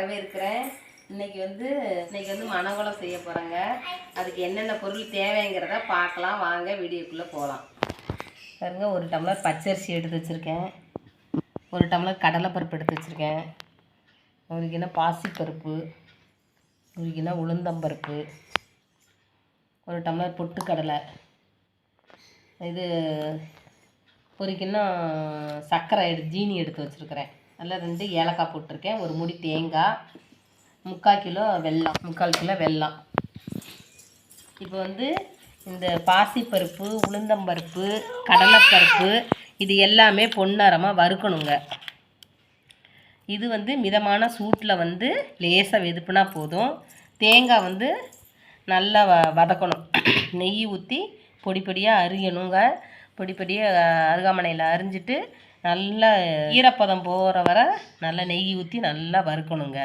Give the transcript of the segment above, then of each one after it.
வரவேற்கிறேன். இன்னைக்கு வந்து இன்னைக்கு வந்து மனகுலம் செய்ய போகிறாங்க அதுக்கு என்னென்ன பொருள் தேவைங்கிறத பார்க்கலாம். வாங்க வீடியோக்குள்ளே போகலாம் பாருங்க ஒரு டம்ளர் பச்சரிசி எடுத்து வச்சுருக்கேன். ஒரு டம்ளர் கடலைப்பருப்பு எடுத்து வச்சுருக்கேன். ஒரு கிலோ பாசிப்பருப்பு ஒரு கிலோ உளுந்தம்பருப்பு ஒரு டம்ளர் பொட்டுக்கடலை. இது ஒரு கிண்ணம் சர்க்கரை எடு ஜீனி எடுத்து வச்சுருக்கிறேன். அதில் ரெண்டு ஏலக்காய் போட்டிருக்கேன். ஒரு முடி தேங்காய் முக்கால் கிலோ வெல்லம். முக்கால் கிலோ வெல்லம். இப்போ வந்து இந்த பாசிப்பருப்பு உளுந்தம்பருப்பு கடலைப்பருப்பு இது எல்லாமே பொன்னரமாக வறுக்கணுங்க. இது வந்து மிதமான சூட்டில் வந்து லேசாக வெதுப்புனா போதும். தேங்காய் வந்து நல்லா வ வதக்கணும். நெய் ஊற்றி பொடி பொடியாக அரியணுங்க பொடி பொடியாக அருகாமனையில் அரிஞ்சிட்டு நல்லா ஈரப்பதம் போகிற வரை நல்லா நெய் ஊற்றி நல்லா வறுக்கணுங்க.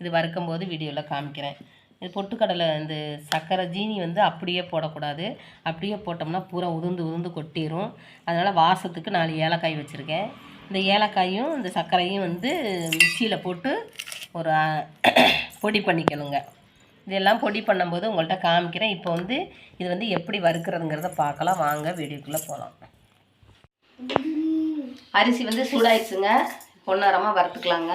இது வறுக்கும் போது வீடியோவில் காமிக்கிறேன். இது பொட்டுக்கடலை இந்த சர்க்கரை ஜீனி வந்து அப்படியே போடக்கூடாது. அப்படியே போட்டோம்னா பூரா உதிர்ந்து உதிர்ந்து கொட்டிடும் அதனால் வாசத்துக்கு நாலு ஏலக்காய் வச்சுருக்கேன். இந்த ஏலக்காயும் இந்த சர்க்கரையும் வந்து மிக்சியில் போட்டு ஒரு பொடி பண்ணிக்கணுங்க. இதெல்லாம் பொடி பண்ணும்போது உங்கள்கிட்ட காமிக்கிறேன். இப்போ வந்து இது வந்து எப்படி வறுக்கிறதுங்கிறத பார்க்கலாம். வாங்க வீடியோக்குள்ளே போகலாம் அரிசி வந்து சூடாயிடுச்சுங்க. பொன்னரமாக வறுத்துக்கலாங்க.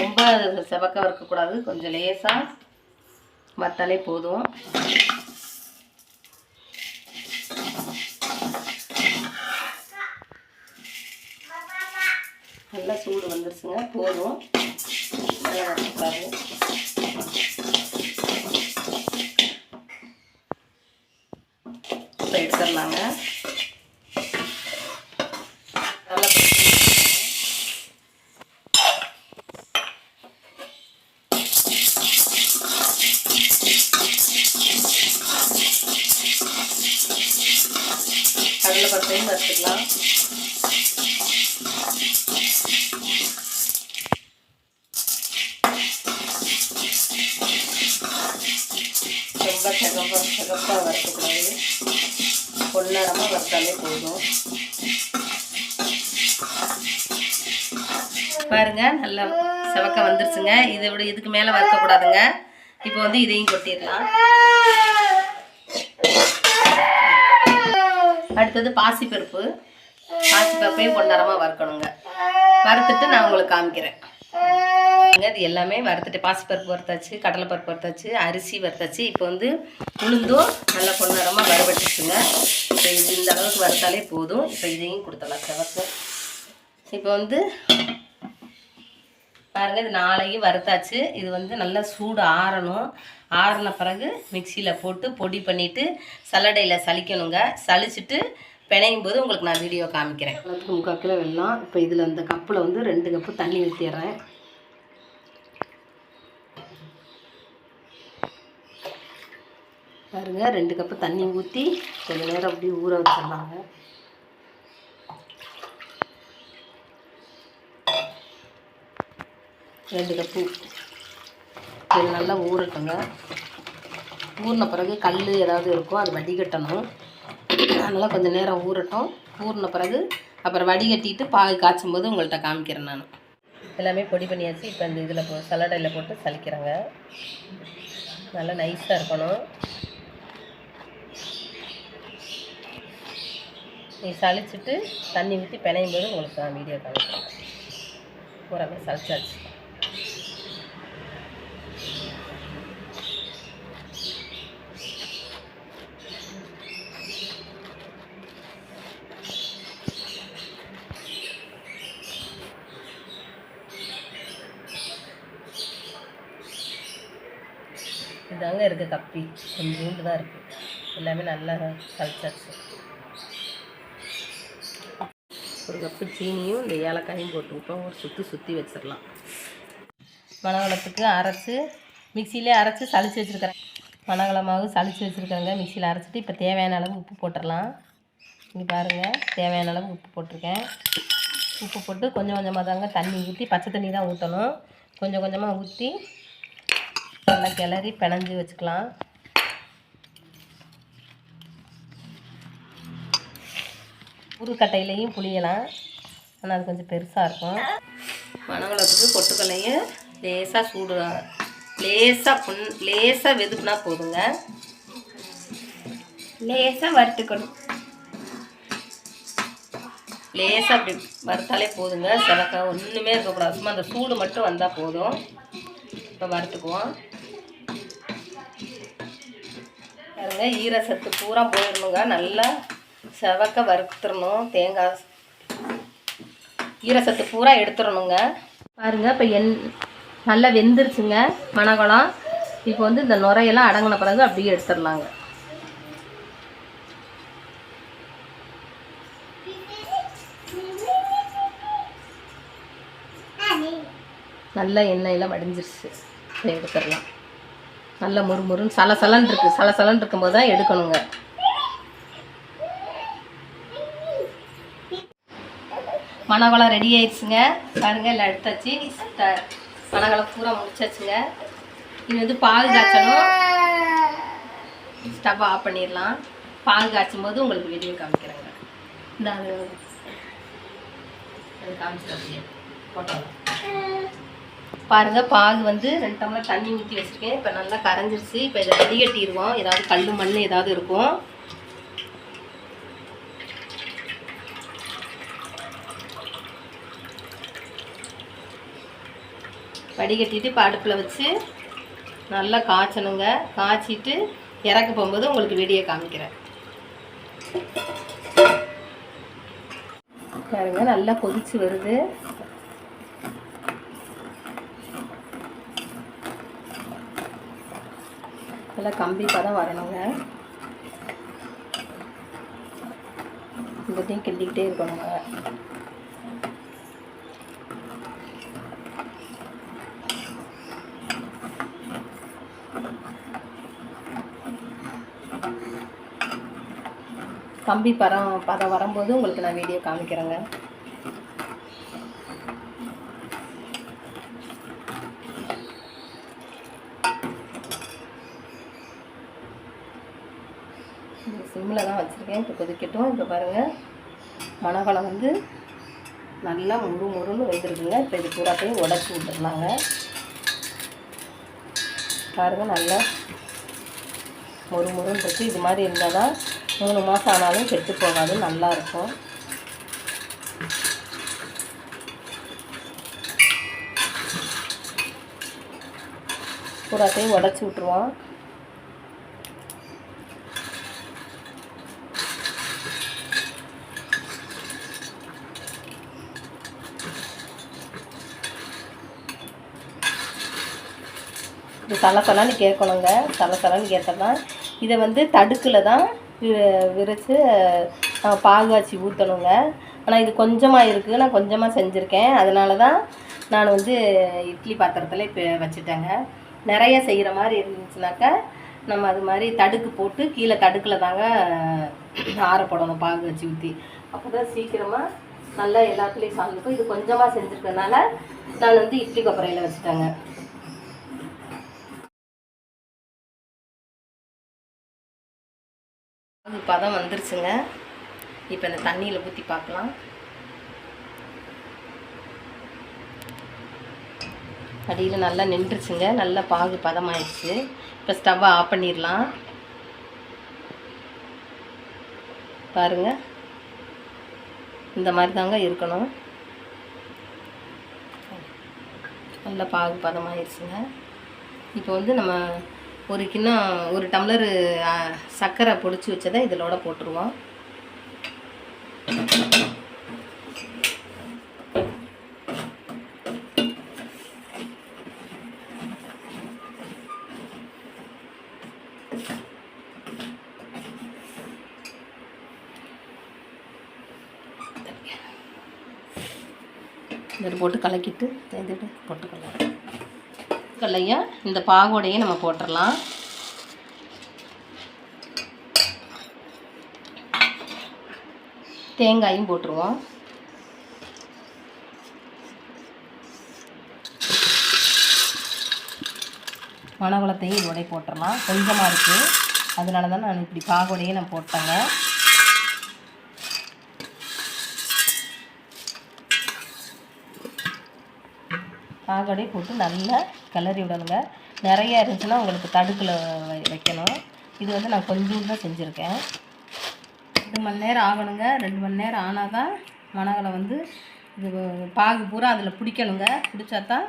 ரொம்ப செவக்க வறுக்கக்கூடாது. கொஞ்சம் லேசாக வத்தாலே போதும். நல்லா சூடு வந்துருச்சுங்க. போதும். நல்லா வறுத்துக்காது எடுத்துடலாங்க. நல்லா கடலை பருப்பையும் வறுத்துக்கலாம். ரொம்ப சிகப்பா சிகப்பாக வறுக்கக்கூடாது. பொன்னரமாக வறுத்தாலே போதும். பாருங்க நல்லா செவக்க வந்துருச்சுங்க. இதை விட இதுக்கு மேலே வறுக்கக்கூடாதுங்க. இப்போ வந்து இதையும் கொட்டிடலாம். அடுத்தது பாசிப்பருப்பு. பாசிப்பருப்பையும் பொன்னரமாக வறுக்கணுங்க. வறுத்துட்டு நான் உங்களுக்கு காமிக்கிறேன். இது எல்லாமே வறுத்துட்டு பாசிப்பருப்பு வறுத்தாச்சு கடலைப்பருப்பு வறுத்தாச்சு அரிசி வறுத்தாச்சு. இப்போ வந்து உளுந்தும் நல்லா பொன்னரமாக வறுபட்டுச்சுங்க. இப்போ இது இந்த அளவுக்கு வறுத்தாலே போதும். இப்போ இதையும் கொடுத்துடலாம் செவக்கு இப்போ வந்து பாருங்க இது நாளையும் வறுத்தாச்சு. இது வந்து நல்லா சூடு ஆறணும். ஆறின பிறகு மிக்சியில் போட்டு பொடி பண்ணிவிட்டு சல்லடையில் சலிக்கணுங்க சலிச்சுட்டு பிணையும் போது உங்களுக்கு நான் வீடியோ காமிக்கிறேன். முக்கால் கிலோ வெள்ளம் இப்போ இதில் இந்த கப்பில் வந்து ரெண்டு கப்பு தண்ணி ஊற்றிடுறேன் பாருங்கள் ரெண்டு கப்பு தண்ணி ஊற்றி கொஞ்சம் நேரம் அப்படியே ஊற வச்சிடலாங்க. ரெண்டு கப்பு இது நல்லா ஊறட்டுங்க. ஊறின பிறகு கல் ஏதாவது இருக்கும் அது வடிகட்டணும். அதனால் கொஞ்சம் நேரம் ஊறட்டும். ஊறின பிறகு அப்புறம் வடிகட்டிட்டு பாகு காய்ச்சும் போது உங்கள்கிட்ட காமிக்கிறேன் நான். எல்லாமே பொடி பண்ணியாச்சு. இப்போ இந்த இதில் போ போட்டு சலிக்கிறேங்க நல்லா நைஸாக இருக்கணும். நீ சலிச்சுட்டு தண்ணி ஊற்றி பிணையும் போது உங்களுக்கு நான் வீடியோ காமிக்கிறேன். பூராமே சலிச்சாச்சு இதாங்க இருக்குது கப்பி. கொஞ்சோண்டு தான் இருக்குது எல்லாமே நல்லா சலிச்சாச்சு ஒரு கப்பு சீனியும் இந்த ஏலக்காயும் போட்டு விட்டோம் ஒரு சுற்றி சுற்றி வச்சிடலாம். மணவளத்துக்கு அரைச்சி மிக்சியிலே அரைச்சி சளிச்சு வச்சுருக்கிறேன். மணவள சளிச்சு வச்சுருக்கிறேங்க. மிக்சியில் அரைச்சிட்டு இப்போ தேவையான அளவு உப்பு போட்டுடலாம். இங்கே பாருங்கள் தேவையான அளவு உப்பு போட்டிருக்கேன். உப்பு போட்டு கொஞ்சம் கொஞ்சமாக தாங்க தண்ணி ஊற்றி பச்சை தண்ணி தான் ஊற்றணும் கொஞ்சம் கொஞ்சமாக ஊற்றி நல்லா கிளறி பிணைஞ்சி வச்சுக்கலாம். உருக்கட்டையிலையும் புளியலாம். ஆனால் அது கொஞ்சம் பெருசாக இருக்கும். மணவளத்துக்கு பொட்டுக்கல்லையும் லேசாக சூடு லேசாக புண் லேசாக வெதுப்புனா போதுங்க. லேசாக வறுத்துக்கணும். லேசாக அப்படி வறுத்தாலே போதுங்க. சிவக்க ஒன்றுமே இருக்கக்கூடாது. சும்மா அந்த சூடு மட்டும் வந்தால் போதும். இப்போ வறுத்துக்குவோம். பாருங்க ஈரசத்து பூரா போயிடணுங்க. நல்லா செவக்க வறுத்துடணும் தேங்காய் ஈர சத்து பூரா எடுத்துடணுங்க பாருங்க இப்போ என் நல்லா வெந்துருச்சுங்க மணக்குளம் இப்போ வந்து இந்த நுரையெல்லாம் அடங்கின பிறகு அப்படியே எடுத்துடலாங்க. நல்ல எண்ணெயெல்லாம் வடிஞ்சிருச்சு. எடுத்துடலாம். நல்ல முறுமுறுன்னு சலசலன்னு இருக்குது சலசலன்னு இருக்கும்போது தான் எடுக்கணுங்க. மணவளம் ரெடி ஆயிடுச்சுங்க. பாருங்க எல்லாம் எடுத்தாச்சு. த- மணவளம் பூரா முடிச்சாச்சுங்க. இது வந்து பால் காய்ச்சணும். ஸ்டவ் ஆஃப் பண்ணிடலாம். பால் காய்ச்சும் போது உங்களுக்கு வீடியோ காமிக்கிறேங்க. இந்த அது காமிச்சிட்டேன் போட்டோம். பாருங்க பால் வந்து ரெண்டு டம்ளர் தண்ணி ஊற்றி வச்சுருக்கேன். இப்போ நல்லா கரைஞ்சிருச்சு. இப்போ இதை வடிகட்டிடுவோம். ஏதாவது கல் மண் ஏதாவது இருக்கும். வடிகட்டிட்டு இப்போ அடுப்பில் வச்சு நல்லா காய்ச்சணுங்க. காய்ச்சிட்டு இறக்க போகும்போது உங்களுக்கு வீடியோ காமிக்கிறேன். பாருங்க நல்லா கொதிச்சு வருது. நல்லா கம்பிப்பாக தான் வரணுங்க. இந்த டீ கிண்டிக்கிட்டே இருக்கணுங்க. கம்பி பரம் பதம் வரும்போது உங்களுக்கு நான் வீடியோ காமிக்கிறேங்க. சிம்மில் தான் வச்சுருக்கேன். இப்போ கொதிக்கட்டும் இப்போ பாருங்கள் மணவளம் வந்து நல்லா முறு முறுன்னு வைத்திருக்குங்க இப்போ இது பூராத்தையும் உடச்சி விட்டுருலாங்க பாருங்கள் நல்லா மொறு முறுன்னு இருக்குது இது மாதிரி இருந்தால் தான் மூணு மாதம் ஆனாலும் கெட்டு போகாது நல்லாயிருக்கும் பூராத்தையும் உடச்சி விட்ருவோம் இது சலசலன்னு கேட்கணுங்க. தலை சலசலன்னு கேட்டதான் இதை வந்து தடுக்கில் தான் வி- நம்ம பால் காய்ச்சி ஊற்றணுங்க ஆனால் இது கொஞ்சமாக இருக்குது. நான் கொஞ்சமாக செஞ்சுருக்கேன். அதனால தான் நான் வந்து இட்லி பாத்திரத்தில் இப்போ வச்சுட்டேங்க. நிறைய செய்கிற மாதிரி இருந்துச்சுனாக்கா நம்ம அது மாதிரி தடுக்கு போட்டு கீழே தடுக்கில் தாங்க ஆற போடணும் பாகு வச்சு ஊற்றி அப்போ தான் சீக்கிரமாக நல்லா எல்லாத்துலேயும் சார்ந்துக்கும் இது கொஞ்சமாக செஞ்சுருக்கறனால நான் வந்து இட்லி கொப்பரையில் வச்சுட்டேங்க. பதம் வந்துருச்சுங்க. இப்போ இந்த தண்ணியில் ஊற்றி பார்க்கலாம். அடியில் நல்லா நின்றுச்சுங்க. நல்லா பாகு பதமாயிடுச்சு. இப்போ ஸ்டவ்வை ஆஃப் பண்ணிடலாம். பாருங்க. இந்த மாதிரி தாங்க இருக்கணும். நல்லா பாகு பதமாயிடுச்சுங்க. இப்போ வந்து நம்ம ஒரு கிண்ணம் ஒரு டம்ளர் சர்க்கரை பொடிச்சு வச்சதை இதிலோட போட்டுருவோம். இதில் போட்டு கலக்கிட்டு தேர்ந்துட்டு போட்டுக்கலாம் கடலையும் இந்த பாகோடையும் நம்ம போட்டுடலாம் தேங்காயும் போட்டுருவோம். மணவளத்தையும் இதோடய போட்டுடலாம் கொஞ்சமாக இருக்குது அதனால தான் நான் இப்படி பாகோடையே நான் போட்டேங்க. சாகடையும் போட்டு நல்லா கிளறி விடணுங்க. நிறையா இருந்துச்சுன்னா உங்களுக்கு தடுக்கில் வை- வைக்கணும். இது வந்து நான் கொஞ்சம் தான் செஞ்சுருக்கேன். ரெண்டு மணி நேரம் ஆகணுங்க. ரெண்டு மணி நேரம் ஆனால் தான் மணகலை வந்து இது பாகு பூரா அதில் பிடிக்கணுங்க. பிடிச்சா தான்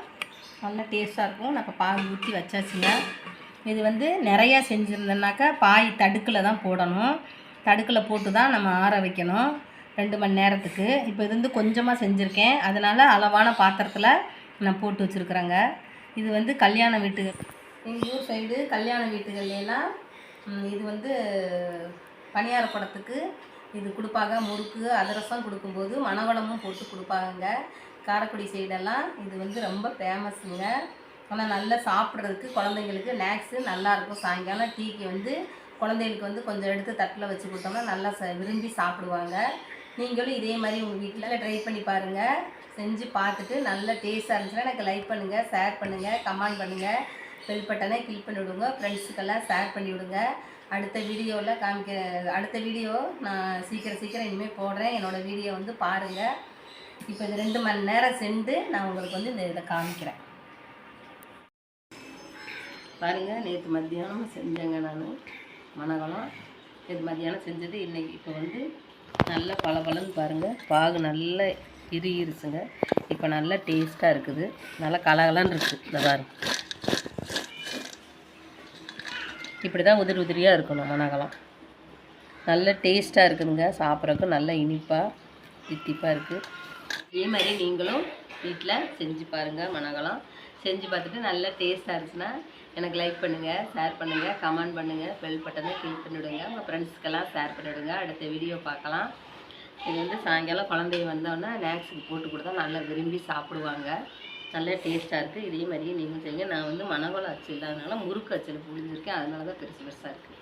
நல்லா டேஸ்ட்டாக இருக்கும். நான் இப்போ பாகு ஊற்றி வச்சாச்சுங்க. இது வந்து நிறையா செஞ்சுருந்தேன்னாக்கா பாய் தடுக்கில் தான் போடணும். தடுக்கில் போட்டு தான் நம்ம ஆற வைக்கணும். ரெண்டு மணி நேரத்துக்கு. இப்போ இது வந்து கொஞ்சமாக செஞ்சுருக்கேன். அதனால் அளவான பாத்திரத்தில் நான் போட்டு வச்சுருக்குறேங்க. இது வந்து கல்யாண வீட்டு எங்கள் ஊர் சைடு கல்யாண வீட்டுகள்லாம் இது வந்து பணியார படத்துக்கு இது கொடுப்பாங்க. முறுக்கு அதிரசம் கொடுக்கும்போது மணவளமும் போட்டு கொடுப்பாங்க காரைக்குடி சைடெல்லாம் இது வந்து ரொம்ப ஃபேமஸுங்க ஆனால் நல்லா சாப்பிட்றதுக்கு குழந்தைங்களுக்கு ஸ்நாக்ஸு நல்லாயிருக்கும் சாயங்காலம் டீக்கு வந்து குழந்தைகளுக்கு வந்து கொஞ்சம் எடுத்து தட்டில் வச்சு கொடுத்தோம்னா நல்லா ச விரும்பி சாப்பிடுவாங்க. நீங்களும் இதே மாதிரி உங்கள் வீட்டில் ட்ரை பண்ணி பாருங்கள் செஞ்சு பார்த்துட்டு நல்ல டேஸ்ட்டாக இருந்துச்சுன்னா எனக்கு லைக் பண்ணுங்கள் ஷேர் பண்ணுங்கள் கமெண்ட் பண்ணுங்கள் பெல் பட்டனை கிளிக் பண்ணி விடுங்க. ஃப்ரெண்ட்ஸுக்கெல்லாம் ஷேர் பண்ணி விடுங்க. அடுத்த வீடியோவில் காமிக்க அடுத்த வீடியோ நான் சீக்கிரம் சீக்கிரம் இனிமேல் போடுறேன். என்னோடய வீடியோ வந்து பாருங்கள் இப்போ இது ரெண்டு மணி நேரம் சென்று நான் உங்களுக்கு வந்து இந்த இதை காமிக்கிறேன். பாருங்கள் நேற்று மத்தியானம் செஞ்சேங்க நான். மணகலம் நேற்று மத்தியானம் செஞ்சது. இன்றைக்கி இப்போ வந்து நல்ல பளபளன்னு பாருங்கள் பாகு நல்ல இறுகிருச்சுங்க இப்போ நல்லா டேஸ்ட்டாக இருக்குது. நல்லா கலகலன்னு இருக்குது இந்த பாருங்க இப்படி தான் உதிரி உதிரியாக இருக்கணும் மணகலம் நல்ல டேஸ்ட்டாக இருக்குதுங்க. சாப்பிட்றதுக்கு நல்ல இனிப்பாக தித்திப்பாக இருக்குது இதே மாதிரி நீங்களும் வீட்டில் செஞ்சு பாருங்கள் மணகலம் செஞ்சு பார்த்துட்டு நல்ல டேஸ்ட்டாக இருந்துச்சுன்னா எனக்கு லைக் பண்ணுங்கள் ஷேர் பண்ணுங்கள் கமெண்ட் பண்ணுங்கள் பெல் பட்டனை கிளிக் பண்ணிவிடுங்க உங்கள் ஃப்ரெண்ட்ஸ்க்கெல்லாம் ஷேர் பண்ணிவிடுங்க அடுத்த வீடியோ பார்க்கலாம். இது வந்து சாயங்காலம் குழந்தைங்க வந்தோடனே ஸ்நாக்ஸுக்கு போட்டு கொடுத்தா நல்லா விரும்பி சாப்பிடுவாங்க. நல்ல டேஸ்ட்டாக இருக்குது இதே மாதிரியே நீங்களும் செய்யுங்க. நான் வந்து மணவள அச்சு இல்லாதனால முறுக்கு அச்சில் புழிஞ்சிருக்கேன். அதனால தான் பெருசு பெருசாக இருக்குது